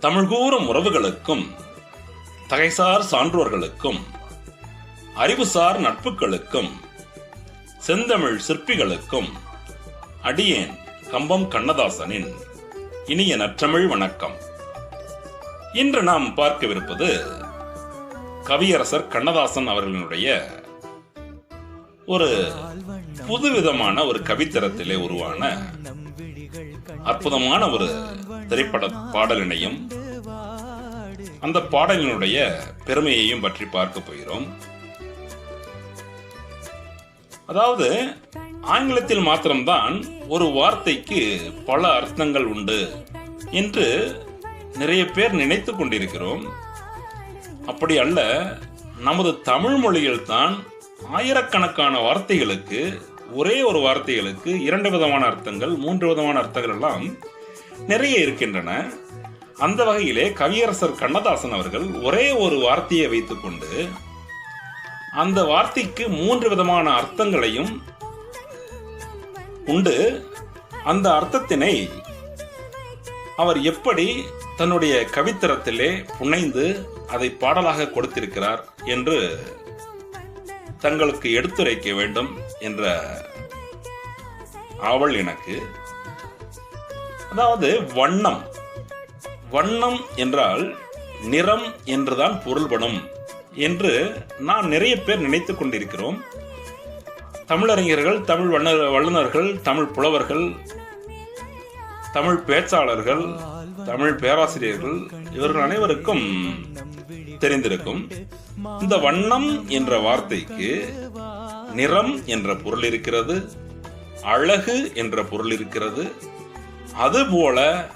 தமிழ்கூறும் உறவுகளுக்கும் தகைசார் சான்றோர்களுக்கும் அறிவுசார் நட்புகளுக்கும் செந்தமிழ் சிற்பிகளுக்கும் அடியேன் கம்பம் கண்ணதாசனின் இனிய நற்றமிழ் வணக்கம். இன்று நாம் பார்க்கவிருப்பது கவியரசர் கண்ணதாசன் அவர்களினுடைய ஒரு புதுவிதமான ஒரு கவித்தரத்திலே உருவான அற்புதமான ஒரு திரைப்பட பாடலினையும் அந்த பாடலினுடைய பெருமையையும் பற்றி பார்க்க போகிறோம். அதாவது ஆங்கிலத்தில் மாத்திரம்தான் ஒரு வார்த்தைக்கு பல அர்த்தங்கள் உண்டு என்று நிறைய பேர் நினைத்து கொண்டிருக்கிறோம். அப்படி அல்ல நமது தமிழ் மொழியில் தான் ஆயிரக்கணக்கான வார்த்தைகளுக்கு ஒரே ஒரு வார்த்தைகளுக்கு இரண்டு விதமான அர்த்தங்கள் மூன்று விதமான அர்த்தங்கள் எல்லாம் நிறைய இருக்கின்றன. அந்த வகையிலே கவியரசர் கண்ணதாசன் அவர்கள் ஒரே ஒரு வார்த்தையை வைத்துக்கொண்டு அந்த வார்த்தைக்கு மூன்று விதமான அர்த்தங்களையும் உண்டு. அந்த அர்த்தத்தினை அவர் எப்படி தன்னுடைய கவித்தரத்திலே புனைந்து அதை பாடலாக கொடுத்திருக்கிறார் என்று தங்களுக்கு எடுத்துரைக்க வேண்டும் என்ற ஆவல் எனக்கு. அதாவது வண்ணம். வண்ணம் என்றால் நிறம் என்றுதான் பொருள்படும் என்று நான் நிறைய பேர் நினைத்து கொண்டிருக்கிறோம். தமிழறிஞர்கள் தமிழ் வண்ண வல்லுநர்கள் தமிழ் புலவர்கள் தமிழ் பேச்சாளர்கள் தமிழ் பேராசிரியர்கள் இவர்கள் அனைவருக்கும் தெரிந்திருக்கும். இந்த வண்ணம் என்ற வார்த்தைக்கு நிறம் என்ற பொருள் இருக்கிறது அழகு என்ற பொருள் இருக்கிறது அதுபோல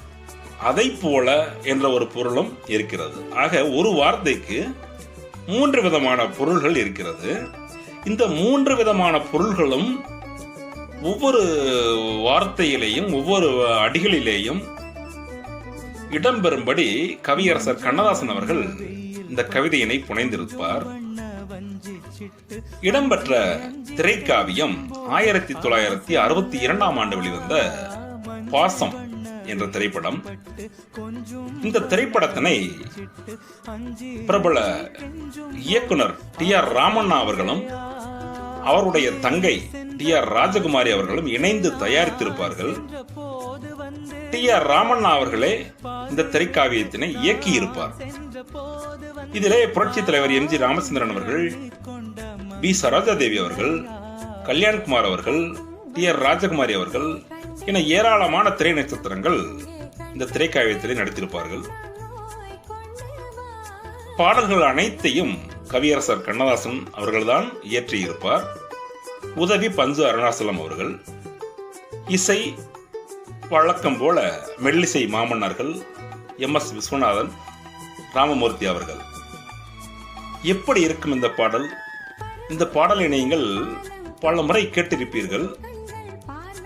அதை போல என்ற ஒரு பொருளும் இருக்கிறது. ஆக ஒரு வார்த்தைக்கு மூன்று விதமான பொருள்கள் இருக்கிறது. இந்த மூன்று விதமான பொருள்களும் ஒவ்வொரு வார்த்தையிலேயும் ஒவ்வொரு அடிகளிலேயும் இடம்பெறும்படி கவியரசர் கண்ணதாசன் அவர்கள் இந்த கவிதையினை புனைந்திருப்பார். இடம்பெற்ற திரைக்காவியம் ஆயிரத்தி தொள்ளாயிரத்தி அறுபத்தி இரண்டாம் ஆண்டு வெளிவந்த பாசம் என்ற திரைப்படம். இந்த திரைப்படத்தினை பிரபல இயக்குனர் டி ஆர் ராமண்ணா அவர்களும் அவருடைய தங்கை டி ஆர் ராஜகுமாரி அவர்களும் இணைந்து தயாரித்திருப்பார்கள். டி ஆர் ராமண்ணா அவர்களே இந்த திரைக்காவியத்தினை இயக்கி இருப்பார் இதிலே புரட்சி தலைவர் எம் ஜி ராமச்சந்திரன் அவர்கள் பி சரோஜாதேவி அவர்கள் கல்யாண்குமார் அவர்கள் டி ஆர் ராஜகுமாரி அவர்கள் என ஏராளமான திரை நட்சத்திரங்கள் இந்த திரைக்காவியத்திலே நடித்திருப்பார்கள். பாடல்கள் அனைத்தையும் கவியரசர் கண்ணதாசன் அவர்கள்தான் இயற்றியிருப்பார். உதவி பஞ்சு அருணாசலம் அவர்கள் இசை வழக்கம் போல மெல்லிசை மாமன்னர்கள் எம் எஸ் விஸ்வநாதன் ராமமூர்த்தி அவர்கள். எப்படி இருக்கும் இந்த பாடல்? இந்த பாடலை நீங்கள் பல முறை கேட்டிருப்பீர்கள்.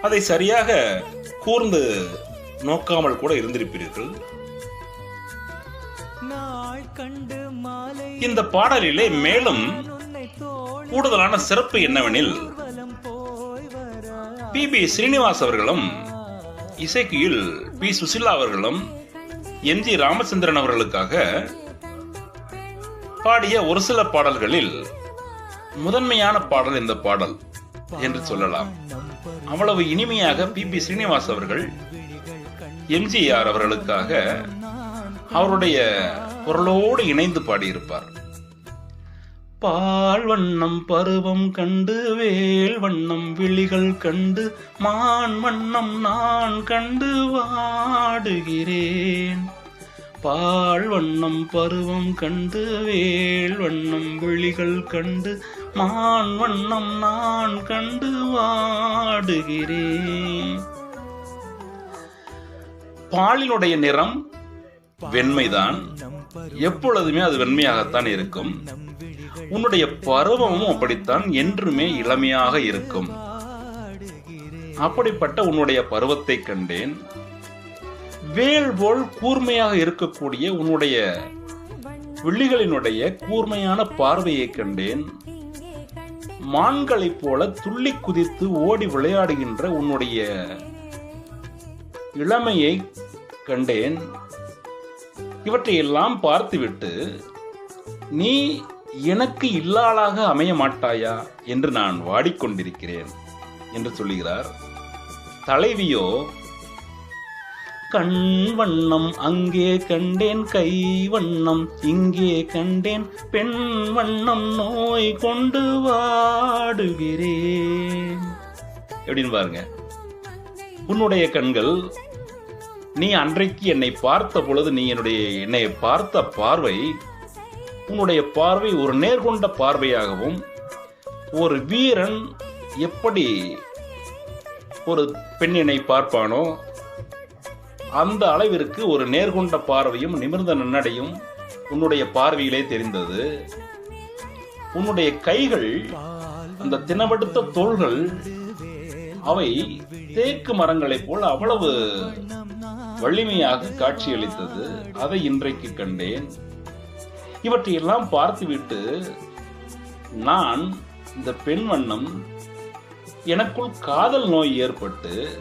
அதை சரியாக கூர்ந்து நோக்காமல் கூட இருந்திருப்பீர்கள். இந்த பாடலிலே மேலும் கூடுதலான சிறப்பு என்னவெனில் பி. பி. ஸ்ரீனிவாஸ் அவர்களும் இசைக்குயில் பி. சுசிலா அவர்களும் எம். ஜி. ராமச்சந்திரன் அவர்களுக்காக பாடிய ஒரு சில பாடல்களில் முதன்மையான பாடல் இந்த பாடல். என்று சொல்லலாம். அவ்வளவு இனிமையாக பி பி ஸ்ரீனிவாஸ் அவர்கள் எம்ஜிஆர் அவர்களுக்காக அவருடைய குரலோடு இணைந்து பாடியிருப்பார். பால் வண்ணம் பருவம் கண்டு வேல் வண்ணம் விழிகள் கண்டு மான் வண்ணம் நான் கண்டு வாடுகிறேன். பால் வண்ணம் பருவம் கண்டு வேல் வண்ணம் விழிகள் கண்டு மான் வண்ணம் நான் கண்டு வாடுகிறேன். பாலினுடைய நிறம் வெண்மைதான். எப்பொழுதுமே அது வெண்மையாகத்தான் இருக்கும். உன்னுடைய பருவமும் அப்படித்தான் என்றுமே இளமையாக இருக்கும். அப்படிப்பட்ட உன்னுடைய பருவத்தை கண்டேன். வேல் போல் கூர்மையாக இருக்கக்கூடிய உன்னுடைய விழிகளினுடைய கூர்மையான பார்வையை கண்டேன். மான்களைப் போல துள்ளி குதித்து ஓடி விளையாடுகின்ற உன்னுடைய இளமையை கண்டேன். இவற்றையெல்லாம் பார்த்துவிட்டு நீ எனக்கு இல்லாளாக அமைய மாட்டாயா என்று நான் வாடிக்கொண்டிருக்கிறேன் என்று சொல்லுகிறார். தலைவியோ கண் வண்ணம் அங்கே கண்டேன் கை வண்ணம் இங்கே கண்டேன் பெண் வண்ணம் நோய் கொண்டு வாடுகிறேன். எப்படின்னு பாருங்க. உன்னுடைய கண்கள் நீ அன்றைக்கு என்னை பார்த்த பொழுது நீ என்னுடைய என்னை பார்த்த பார்வை உன்னுடைய பார்வை ஒரு நேர்கொண்ட பார்வையாகவும் ஒரு வீரன் எப்படி ஒரு பெண்ணினை பார்ப்பானோ அந்த அளவிற்கு ஒரு நேர்கொண்ட பார்வையும் நிமிர்ந்த நன்னடையும் உன்னுடைய பார்வையிலே தெரிந்தது. உன்னுடைய கைகள் அந்த தினவெடுத்த தோள்கள் அவை தேக்கு மரங்களைப் போல் அவ்வளவு வலிமையாக காட்சியளித்தது. அதை இன்றைக்கு கண்டேன். இவற்றையெல்லாம் பார்த்துவிட்டு நான் இந்த பெண் வண்ணம் எனக்குள் காதல் நோய் ஏற்பட்டு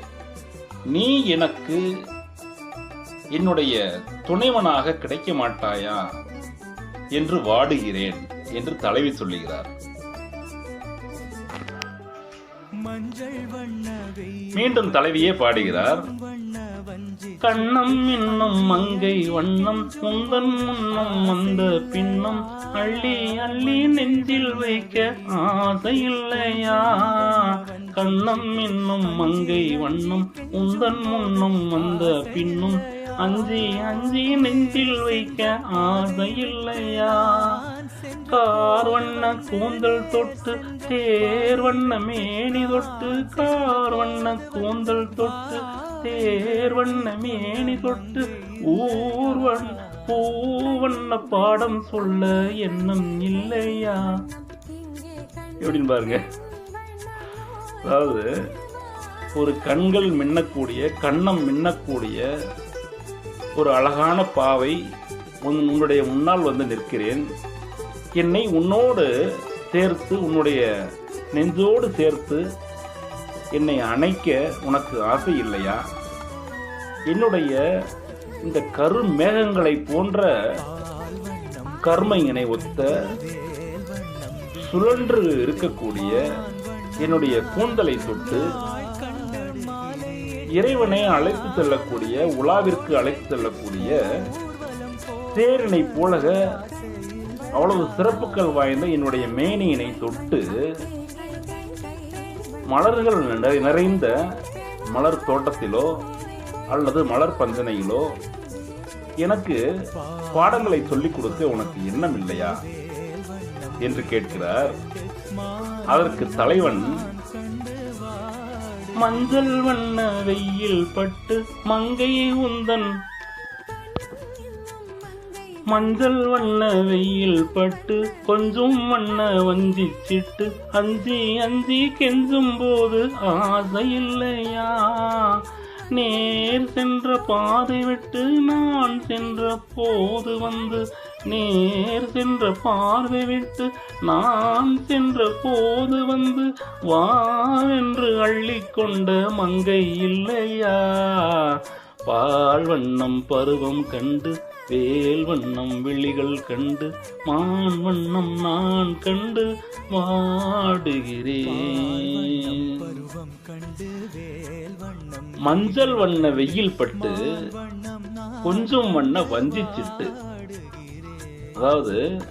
நீ எனக்கு என்னுடைய துணைவனாக கிடைக்க மாட்டாயா என்று வாடுகிறேன் என்று தலைவி சொல்லுகிறார். மீண்டும் தலைவியே பாடுகிறார். கண்ணம் இன்னும் மங்கை வண்ணம் உந்தன் முன்னம் வந்த பின்னம் அள்ளி அள்ளி நெஞ்சில் வைக்க ஆசை இல்லையா? கண்ணம் இன்னும் மங்கை வண்ணம் உந்தன் முன்னம் வந்த பின்னும் அஞ்சி அஞ்சி நெஞ்சில் வைக்க ஆசை இல்லையா கார் வண்ண கூந்தல் தொட்டு தேர் வண்ண மேனி தொட்டு கார் வண்ண கூந்தல் தொட்டு தேர் வண்ண மேனி தொட்டு ஊர்வன் பூவண்ண பாடம் சொல்ல எண்ணம் இல்லையா? எப்படின்னு பாருங்க. அதாவது ஒரு கண்கள் மின்னக்கூடிய கண்ணம் மின்னக்கூடிய ஒரு அழகான பாவை உன் உன்னுடைய முன்னால் வந்து நிற்கிறேன். என்னை உன்னோடு சேர்த்து உன்னுடைய நெஞ்சோடு சேர்த்து என்னை அணைக்க உனக்கு ஆசை இல்லையா? என்னுடைய இந்த கருமேகங்களை போன்ற கர்மையினை ஒத்த சுழன்று இருக்கக்கூடிய என்னுடைய கூந்தலை தொட்டு இறைவனை அழைத்து செல்லக்கூடிய உலாவிற்கு அழைத்து செல்லக்கூடிய தேரினை போலக அவ்வளவு சிறப்புகள் வாய்ந்த என்னுடைய மேனியினை தொட்டு மலர்கள் நிறை- நிறைந்த மலர் தோட்டத்திலோ அல்லது மலர் பஞ்சனையிலோ எனக்கு பாடங்களை சொல்லிக் கொடுக்க உனக்கு எண்ணம் இல்லையா என்று கேட்கிறார். அதற்கு தலைவன் மஞ்சள் வண்ண வெயில் பட்டு மங்கை உந்தன். மஞ்சள் வண்ண வெயில் பட்டு கொஞ்சம் வண்ண வஞ்சி சிட்டு அஞ்சி அஞ்சி கெஞ்சும் போது ஆசை இல்லையா? நேர் சென்ற பாதை விட்டு நான் சென்ற போது வந்து நேர் சென்ற பார்வை விட்டு நான் சென்ற போது வந்து வா என்று அள்ளிக்கொண்ட மங்கை இல்லையா? பால் வண்ணம் பருவம் கண்டு வேல் வண்ணம் விழிகள் கண்டு மான் வண்ணம் நான் கண்டு வாடுகிறேன். பருவம் கண்டு வேல் வண்ணம் மஞ்சள் வண்ண வெயில் பட்டு கொஞ்சம் வண்ண வஞ்சிச்சிட்டு அதாவது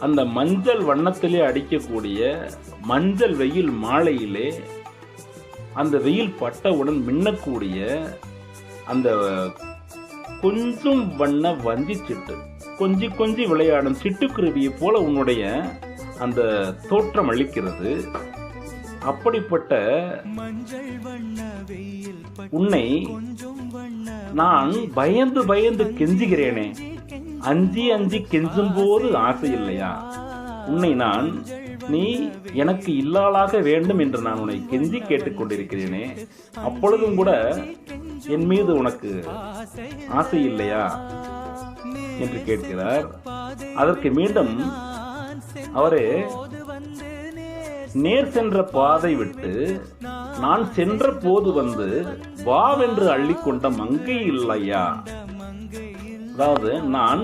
அந்த மஞ்சள் வண்ணத்திலே அடிக்கக்கூடிய மஞ்சள் வெயில் மாலையிலே அந்த வெயில் பட்டவுடன் மின்னக்கூடிய அந்த கொஞ்சம் வண்ண வஞ்சி சிட்டு கொஞ்சி கொஞ்சி விளையாடும் சிட்டுக்குருவியை போல உன்னுடைய அந்த தோற்றம் அளிக்கிறது. அப்படிப்பட்ட உன்னை கொஞ்சம் நான் பயந்து பயந்து கெஞ்சுகிறேனே. அஞ்சி அஞ்சி கெஞ்சும் போது ஆசை இல்லையா? உன்னை நான் நீ எனக்கு இல்லாளாக வேண்டும் என்று நான் உன்னை கெஞ்சி கேட்டுக்கொண்டிருக்கிறேனே. அப்பொழுதும் கூட என் மீது உனக்கு ஆசை இல்லையா? என்று கேட்கிறார். அதற்கு மீண்டும் அவரே நேர் சென்ற பாதை விட்டு நான் சென்ற போது வந்து வாவென்று அள்ளிக்கொண்ட மங்கை இல்லையா? அதாவது நான்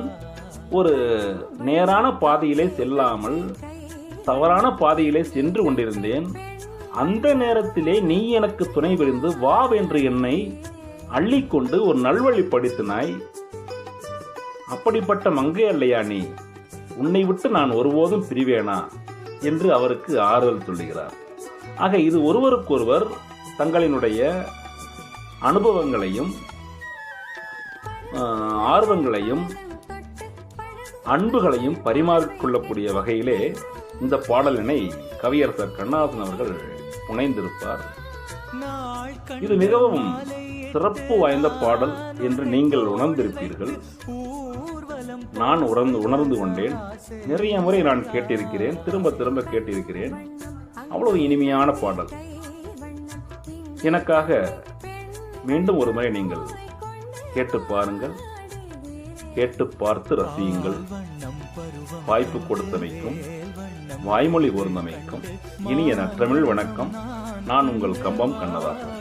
ஒரு நேரான பாதையிலே செல்லாமல் தவறான பாதையிலே சென்று கொண்டிருந்தேன். அந்த நேரத்திலே நீ எனக்கு துணை புரிந்து வா என்று என்னை அள்ளிக்கொண்டு ஒரு நல்வழிப்படுத்தினாய் அப்படிப்பட்ட மங்கை அல்லையா நீ? உன்னை விட்டு நான் ஒருபோதும் பிரிவேனா? என்று அவருக்கு ஆறுதல் சொல்லுகிறார். ஆக இது ஒருவருக்கொருவர் தங்களினுடைய அனுபவங்களையும் ஆஹ், ஆர்வங்களையும் அன்புகளையும் பரிமாறிக்கொள்ளக்கூடிய வகையிலே இந்த பாடலினை கவியரசர் கண்ணாசன் அவர்கள் புனைந்திருப்பார். இது மிகவும் சிறப்பு வாய்ந்த பாடல் என்று நீங்கள் உணர்ந்திருப்பீர்கள். நான் உணர்ந்து உணர்ந்து கொண்டேன். நிறைய முறை நான் கேட்டிருக்கிறேன் திரும்ப திரும்ப கேட்டிருக்கிறேன். அவ்வளவு இனிமையான பாடல். எனக்காக மீண்டும் ஒரு முறை நீங்கள் கேட்டு பாருங்கள். கேட்டு பார்த்து ரசியுங்கள். வாய்ப்பு கொடுத்தமைக்கும் வாய்மொழி கூர்ந்தமைக்கும் இனிய நற்றமிழ் வணக்கம். நான் உங்கள் கம்பம் கண்ணதாசன்.